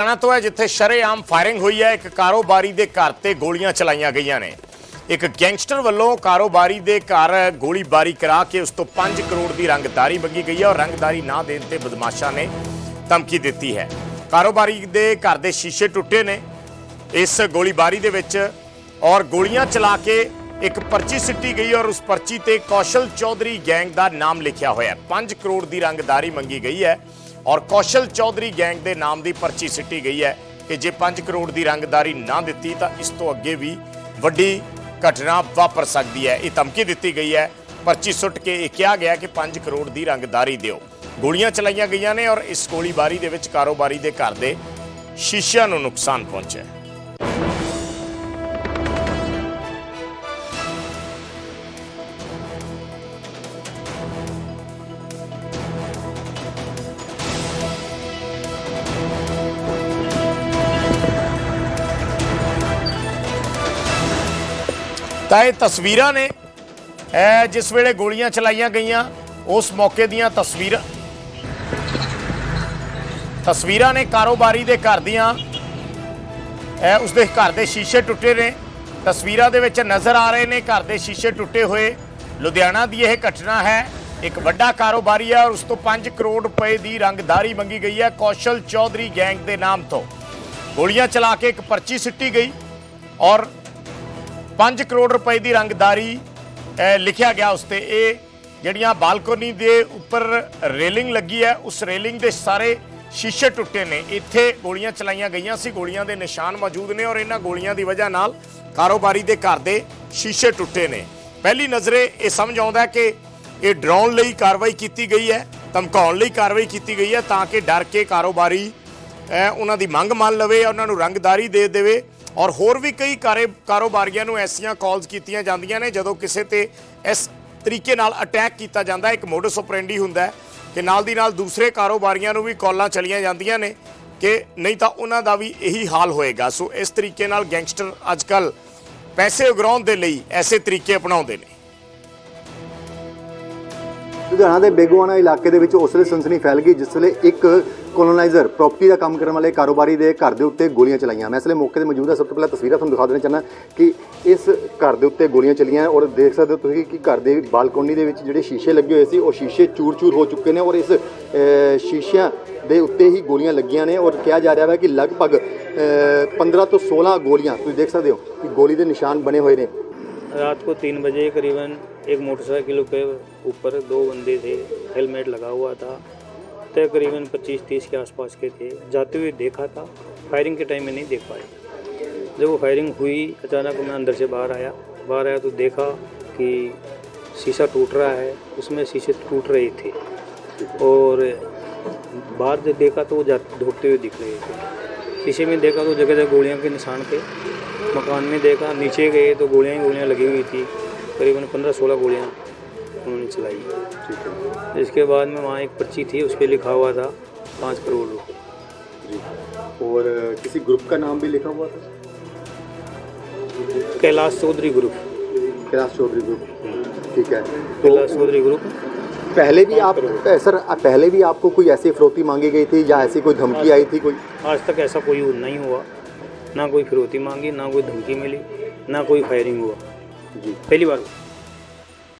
ਹਰਿਆਣਾ ਤੋਂ ਹੈ ਜਿੱਥੇ ਸ਼ਰੇਆਮ ਫਾਇਰਿੰਗ ਹੋਈ ਹੈ। ਇੱਕ ਕਾਰੋਬਾਰੀ ਦੇ ਘਰ ਤੇ ਗੋਲੀਆਂ ਚਲਾਈਆਂ ਗਈਆਂ ਨੇ। ਇੱਕ ਗੈਂਗਸਟਰ ਵੱਲੋਂ ਕਾਰੋਬਾਰੀ ਦੇ ਘਰ ਗੋਲੀਬਾਰੀ ਕਰਾ ਕੇ ਉਸ ਤੋਂ 5 ਕਰੋੜ ਦੀ ਰੰਗਦਾਰੀ ਮੰਗੀ ਗਈ ਹੈ ਔਰ ਰੰਗਦਾਰੀ ਨਾ ਦੇਣ ਤੇ ਬਦਮਾਸ਼ਾਂ ਨੇ ਧਮਕੀ ਦਿੱਤੀ ਹੈ। ਕਾਰੋਬਾਰੀ ਦੇ ਘਰ ਦੇ ਸ਼ੀਸ਼ੇ ਟੁੱਟੇ ਨੇ। ਇਸ ਗੋਲੀਬਾਰੀ ਦੇ ਵਿੱਚ ਔਰ ਗੋਲੀਆਂ ਚਲਾ ਕੇ ਇੱਕ ਪਰਚੀ ਸਿੱਟੀ ਗਈ ਔਰ ਉਸ ਪਰਚੀ ਤੇ ਕੌਸ਼ਲ ਚੌਧਰੀ ਗੈਂਗ ਦਾ ਨਾਮ ਲਿਖਿਆ ਹੋਇਆ ਹੈ। 5 ਕਰੋੜ ਦੀ ਰੰਗਦਾਰੀ ਮੰਗੀ ਗਈ ਹੈ। ਔਰ ਕੌਸ਼ਲ ਚੌਧਰੀ ਗੈਂਗ ਦੇ ਨਾਮ ਦੀ ਪਰਚੀ ਸਿੱਟੀ ਗਈ ਹੈ ਕਿ ਜੇ 5 ਕਰੋੜ ਦੀ ਰੰਗਦਾਰੀ ਨਾ ਦਿੱਤੀ ਤਾਂ ਇਸ ਤੋਂ ਅੱਗੇ ਵੀ ਵੱਡੀ ਘਟਨਾ ਵਾਪਰ ਸਕਦੀ ਹੈ। ਇਹ ਧਮਕੀ ਦਿੱਤੀ ਗਈ ਹੈ। ਪਰਚੀ ਸੁੱਟ ਕੇ ਇਹ ਕਿਹਾ ਗਿਆ ਕਿ 5 ਕਰੋੜ ਦੀ ਰੰਗਦਾਰੀ ਦਿਓ। ਗੋਲੀਆਂ ਚਲਾਈਆਂ ਗਈਆਂ ਨੇ ਔਰ ਇਸ ਗੋਲੀਬਾਰੀ ਦੇ ਵਿੱਚ ਕਾਰੋਬਾਰੀ ਦੇ ਘਰ ਦੇ ਸ਼ੀਸ਼ਿਆਂ ਨੂੰ ਨੁਕਸਾਨ ਪਹੁੰਚਿਆ ਤਾਂ ਇਹ ਤਸਵੀਰਾਂ ਨੇ। ਇਹ ਜਿਸ ਵੇਲੇ ਗੋਲੀਆਂ ਚਲਾਈਆਂ ਗਈਆਂ, ਉਸ ਮੌਕੇ ਦੀਆਂ ਤਸਵੀਰਾਂ ਤਸਵੀਰਾਂ ਨੇ ਕਾਰੋਬਾਰੀ ਦੇ ਘਰ ਦੀਆਂ। ਇਹ ਉਸਦੇ ਘਰ ਦੇ ਸ਼ੀਸ਼ੇ ਟੁੱਟੇ ਨੇ। ਤਸਵੀਰਾਂ ਦੇ ਵਿੱਚ ਨਜ਼ਰ ਆ ਰਹੇ ਨੇ, ਘਰ ਦੇ ਸ਼ੀਸ਼ੇ ਟੁੱਟੇ ਹੋਏ। ਲੁਧਿਆਣਾ ਦੀ ਇਹ ਘਟਨਾ ਹੈ, ਇੱਕ ਵੱਡਾ ਕਾਰੋਬਾਰੀ ਹੈ ਔਰ ਉਸ ਤੋਂ 5 ਕਰੋੜ ਰੁਪਏ ਦੀ ਰੰਗਦਾਰੀ ਮੰਗੀ ਗਈ ਹੈ ਕੌਸ਼ਲ ਚੌਧਰੀ ਗੈਂਗ ਦੇ ਨਾਮ ਤੋਂ। ਗੋਲੀਆਂ ਚਲਾ ਕੇ ਇੱਕ ਪਰਚੀ ਸਿੱਟੀ ਗਈ ਔਰ 5 ਕਰੋੜ ਰੁਪਏ ਦੀ ਰੰਗਦਾਰੀ ਲਿਖਿਆ ਗਿਆ ਉਸ ਤੇ। ਇਹ ਜਿਹੜੀਆਂ ਬਾਲਕੋਨੀ ਦੇ ਉੱਪਰ ਰੇਲਿੰਗ ਲੱਗੀ ਹੈ, ਉਸ ਰੇਲਿੰਗ ਦੇ ਸਾਰੇ ਸ਼ੀਸ਼ੇ ਟੁੱਟੇ ਨੇ। ਇੱਥੇ ਗੋਲੀਆਂ ਚਲਾਈਆਂ ਗਈਆਂ ਸੀ, ਗੋਲੀਆਂ ਦੇ ਨਿਸ਼ਾਨ ਮੌਜੂਦ ਨੇ ਔਰ ਇਹਨਾਂ ਗੋਲੀਆਂ ਦੀ ਵਜ੍ਹਾ ਨਾਲ ਕਾਰੋਬਾਰੀ ਦੇ ਘਰ ਦੇ ਸ਼ੀਸ਼ੇ ਟੁੱਟੇ ਨੇ। ਪਹਿਲੀ ਨਜ਼ਰੇ ਇਹ ਸਮਝ ਆਉਂਦਾ ਕਿ ਇਹ ਡਰਾਉਣ ਲਈ ਕਾਰਵਾਈ ਕੀਤੀ ਗਈ ਹੈ, ਧਮਕਾਉਣ ਲਈ ਕਾਰਵਾਈ ਕੀਤੀ ਗਈ ਹੈ ਤਾਂ ਕਿ ਡਰ ਕੇ ਕਾਰੋਬਾਰੀ ਉਹਨਾਂ ਦੀ ਮੰਗ ਮੰਨ ਲਵੇ, ਉਹਨਾਂ ਨੂੰ ਰੰਗਦਾਰੀ ਦੇ ਦੇਵੇ। ਔਰ ਹੋਰ ਵੀ ਕਈ ਕਾਰੇ ਕਾਰੋਬਾਰੀਆਂ ਨੂੰ ਐਸੀਆਂ ਕਾਲਸ ਕੀਤੀਆਂ ਜਾਂਦੀਆਂ ਨੇ ਜਦੋਂ ਕਿਸੇ ਤੇ ਇਸ ਤਰੀਕੇ ਨਾਲ ਅਟੈਕ ਕੀਤਾ ਜਾਂਦਾ ਇੱਕ ਮੋਡਸ ਆਪਰੈਂਡੀ ਹੁੰਦਾ ਹੈ ਕਿ ਨਾਲ ਦੀ ਨਾਲ ਦੂਸਰੇ ਕਾਰੋਬਾਰੀਆਂ ਨੂੰ ਵੀ ਕਾਲਾਂ ਚਲੀਆਂ ਜਾਂਦੀਆਂ ਨੇ ਕਿ ਨਹੀਂ ਤਾਂ ਉਹਨਾਂ ਦਾ ਵੀ ਇਹੀ ਹਾਲ ਹੋਏਗਾ। ਸੋ ਇਸ ਤਰੀਕੇ ਨਾਲ ਗੈਂਗਸਟਰ ਅੱਜਕੱਲ ਪੈਸੇ ਉਗਰਾਉਣ ਦੇ ਲਈ ਐਸੇ ਤਰੀਕੇ ਅਪਣਾਉਂਦੇ ਨੇ। ਲੁਧਿਆਣਾ ਦੇ ਬੇਗੋਆਣਾ ਇਲਾਕੇ ਦੇ ਵਿੱਚ ਉਸ ਵੇਲੇ ਸਨਸਨੀ ਫੈਲ ਗਈ, ਜਿਸ ਵੇਲੇ ਇੱਕ ਕੋਲੋਨਾਈਜ਼ਰ ਪ੍ਰਾਪਰਟੀ ਦਾ ਕੰਮ ਕਰਨ ਵਾਲੇ ਕਾਰੋਬਾਰੀ ਦੇ ਘਰ ਦੇ ਉੱਤੇ ਗੋਲੀਆਂ ਚਲਾਈਆਂ। ਮੈਂ ਇਸ ਲਈ ਮੌਕੇ ਤੇ ਮੌਜੂਦ ਹਾਂ। ਸਭ ਤੋਂ ਪਹਿਲਾਂ ਤਸਵੀਰਾਂ ਤੁਹਾਨੂੰ ਦਿਖਾ ਦੇਣਾ ਚਾਹੁੰਦਾ ਕਿ ਇਸ ਘਰ ਦੇ ਉੱਤੇ ਗੋਲੀਆਂ ਚਲੀਆਂ ਔਰ ਦੇਖ ਸਕਦੇ ਹੋ ਤੁਸੀਂ ਕਿ ਘਰ ਦੇ ਬਾਲਕੋਨੀ ਦੇ ਵਿੱਚ ਜਿਹੜੇ ਸ਼ੀਸ਼ੇ ਲੱਗੇ ਹੋਏ ਸੀ, ਉਹ ਸ਼ੀਸ਼ੇ ਚੂਰ-ਚੂਰ ਹੋ ਚੁੱਕੇ ਨੇ ਔਰ ਇਸ ਸ਼ੀਸ਼ਿਆਂ ਦੇ ਉੱਤੇ ਹੀ ਗੋਲੀਆਂ ਲੱਗੀਆਂ ਨੇ ਔਰ ਕਿਹਾ ਜਾ ਰਿਹਾ ਹੈ ਕਿ ਲਗਭਗ 15 ਤੋਂ 16 ਗੋਲੀਆਂ, ਤੁਸੀਂ ਦੇਖ ਸਕਦੇ ਹੋ ਕਿ ਗੋਲੀ ਦੇ ਨਿਸ਼ਾਨ ਬਣੇ ਹੋਏ ਨੇ। ਰਾਤ ਕੋ 3 ਵਜੇ ਕਰੀਬਨ एक मोटरसाइकिल के ऊपर दो बंदे थे, हेलमेट लगा हुआ था, तकरीबन 25-30 के आसपास के थे। जाते हुए देखा था फायरिंग के टाइम में नहीं देख पाए। जब वो फायरिंग हुई, अचानक मैं अंदर से बाहर आया। बाहर आया तो देखा कि शीशा टूट रहा है, उसमें शीशे टूट रहे थे। और बाहर जब देखा तो वो जा हुए दिख रहे थे। शीशे में देखा तो जगह जगह गोलियों के निशान थे। मकान में देखा, नीचे गए तो गोलियाँ ही गोलियाँ लगी हुई थी। करीबन पंद्रह सोलह गोलियाँ उन्होंने चलाई। इसके बाद में वहाँ एक पर्ची थी उस पर लिखा हुआ था पाँच करोड़ रुपये और किसी ग्रुप का नाम भी लिखा हुआ था? कैलाश चौधरी ग्रुप। कैलाश चौधरी ग्रुप। ठीक है। तो कैलाश चौधरी ग्रुप। पहले भी आप सर पहले भी आपको कोई ऐसी फिरौती मांगी गई थी या ऐसी कोई धमकी आई थी कोई? आज तक ऐसा कोई नहीं हुआ। ना कोई फिरौती मांगी ना कोई धमकी मिली ना कोई फायरिंग हुआ। जी पहली बार